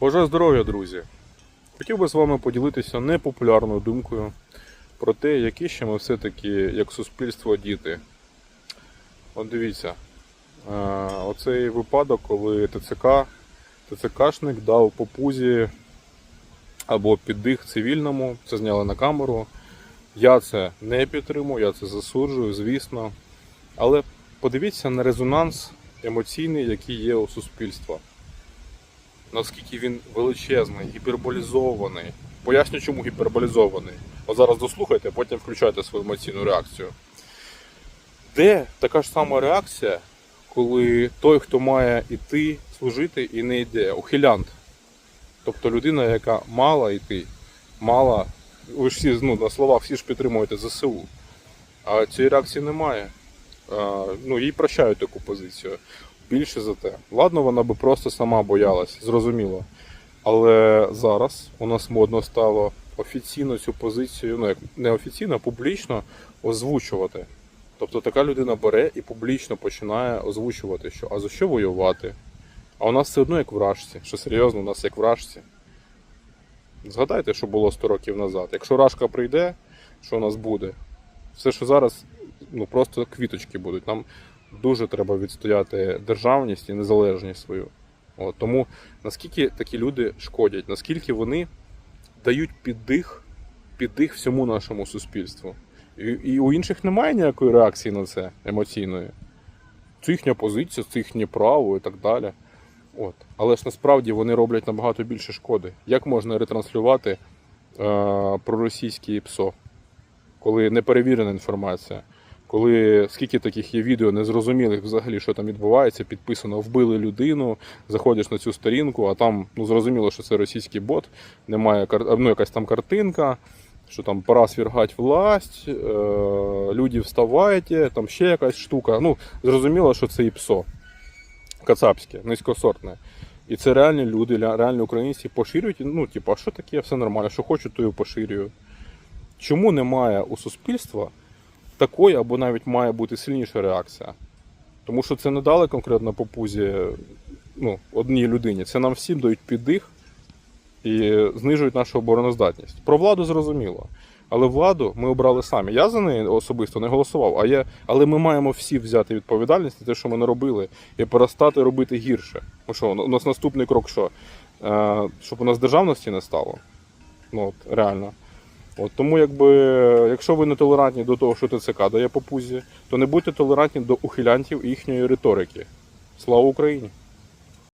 Бажаю здоров'я, друзі! Хотів би з вами поділитися непопулярною думкою про те, які ще ми все-таки, як суспільство, діти. От дивіться, е, оцей випадок, коли ТЦК, ТЦКшник дав по пузі або піддих цивільному, це зняли на камеру. Я це не підтримую, я це засуджую, звісно. Але подивіться на резонанс емоційний, який є у суспільства наскільки він величезний, гіперболізований. Поясню, чому гіперболізований. От зараз дослухайте, потім включайте свою емоційну реакцію. Де така ж сама реакція, коли той, хто має йти служити і не йде, ухилянт. Тобто людина, яка мала йти, мала. Ви ж всі ну, на словах всі ж підтримуєте ЗСУ. А цієї реакції немає. А, ну, їй прощають таку позицію. Більше за те. Ладно, вона би просто сама боялась, зрозуміло. Але зараз у нас модно стало офіційно цю позицію, ну як не офіційно, а публічно озвучувати. Тобто така людина бере і публічно починає озвучувати, що а за що воювати? А у нас все одно як вражці. Що серйозно, у нас як вражці. Згадайте, що було 100 років назад. Якщо Рашка прийде, що у нас буде? Все, що зараз, ну просто квіточки будуть. Нам дуже треба відстояти державність і незалежність свою. От, тому наскільки такі люди шкодять, наскільки вони дають піддих, піддих всьому нашому суспільству. І, і у інших немає ніякої реакції на це емоційної. Це їхня позиція, це їхнє право і так далі. От. Але ж насправді вони роблять набагато більше шкоди. Як можна ретранслювати е, проросійські ПСО, коли неперевірена інформація? Коли скільки таких є відео незрозумілих взагалі, що там відбувається, підписано вбили людину, заходиш на цю сторінку, а там ну зрозуміло, що це російський бот, немає ну, якась там картинка, що там пора свергати власть, е- люди вставайте, там ще якась штука. Ну, зрозуміло, що це і ПСО кацапське, низькосортне. І це реальні люди, реальні українці поширюють. Ну, типу, а що таке, все нормально, що хочу, то і поширюю. Чому немає у суспільства такої або навіть має бути сильніша реакція. Тому що це не дали конкретно по пузі ну, одній людині. Це нам всім дають піддих і знижують нашу обороноздатність. Про владу зрозуміло. Але владу ми обрали самі. Я за неї особисто не голосував, а я, але ми маємо всі взяти відповідальність за те, що ми не робили, і перестати робити гірше. Ну що, у нас наступний крок що? Е, щоб у нас державності не стало. Ну, от, реально. От тому, якби, якщо ви не толерантні до того, що ТЦК дає по пузі, то не будьте толерантні до ухилянтів і їхньої риторики. Слава Україні!